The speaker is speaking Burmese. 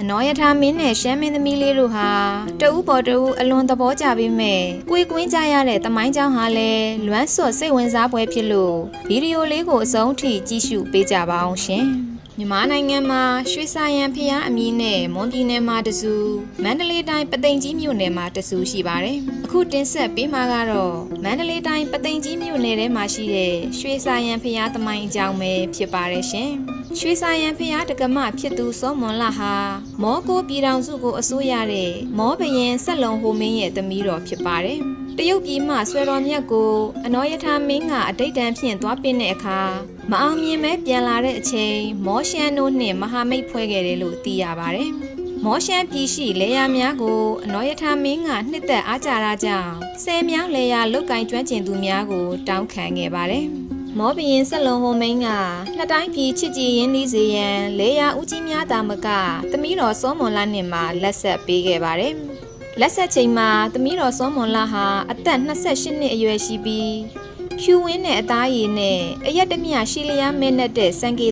အနော်ယထာမင်းနဲ့ရှမ်းမင်းသမီးလေးတို့ဟာတအူးပေါ်တအူးအလွန်သဘောကျပြီးမဲ့ကိုယ်ကွင်းကြရတဲ့တမိုင်းကြောင်းဟာလည်းလွမ်းဆော့စိတ်ဝင်စားပွဲဖြစ်လို့ဗီဒီယိုလေးကိုအဆုံးထိကြည့်ရှုပေးကြပါအောင်ရှင် မြန်မာနိုင်ငံမှာရွှေစာရန်ဖျားအမည်နဲ့မွန်ပြည်နယ်မှာတစုမန္တလေးတိုင်းပသိမ်ကြီးမြို့နယ်မှာတစုရှိပါတယ်။အခုတင်ဆက်ပေးမှာကတော့မန္တလေးတိုင်းပသိမ်ကြီးမြို့နယ်ထဲမှာရှိတဲ့ရွှေစာရန်ဖျားသမိုင်းအကြောင်းပဲဖြစ်ပါတယ်ရှင်။ရွှေစာရန်ဖျားတက္ကမဖြစ်သူစောမွန်လာဟာမောကိုပြည်တော်စုကိုအစိုးရတဲ့မောဘရင်ဆက်လုံဟိုမင်းရဲ့သမီးတော်ဖြစ်ပါတယ်။ တရုတ်ပြည်မှဆွေတော်မြတ်ကိုအနောယထာမင်းကအတိတ်တန်းဖြင့်သွားပင့်တဲ့အခါမအောင်မြင်မဲပြန်လာတဲ့အချိန်မောရှန်တို့နှင့်မဟာမိတ်ဖွဲ့ခဲ့တယ်လို့သိရပါတယ်။မောရှန်ပြည်ရှိလေယာများကိုအနောယထာမင်းကနှစ်သက်အားကြတာကြောင့်ဆယ်မြောင်းလေယာလုတ်ကင်ကျွမ်းကျင်သူများကို တောင်းခံခဲ့ပါတယ်။မောဘရင်ဆက်လုံဟိုမင်းကနှစ်တိုင်းပြည်ချစ်ကြည်ရင်းနှီးစေရန်လေယာဦးကြီးများသာမကသမီးတော်စောမွန်လာနှင့်မှလက်ဆက်ပေးခဲ့ပါတယ်။ လက်ဆက်ချိန်မှာသမီးတော်စောမွန်လာဟာအသက်28နှစ်အရွယ်ရှိပြီးဖြူဝင်းနဲ့အသားရည်နဲ့အရက်တမျှရှိလျားမဲနဲ့တဲ့စံကေ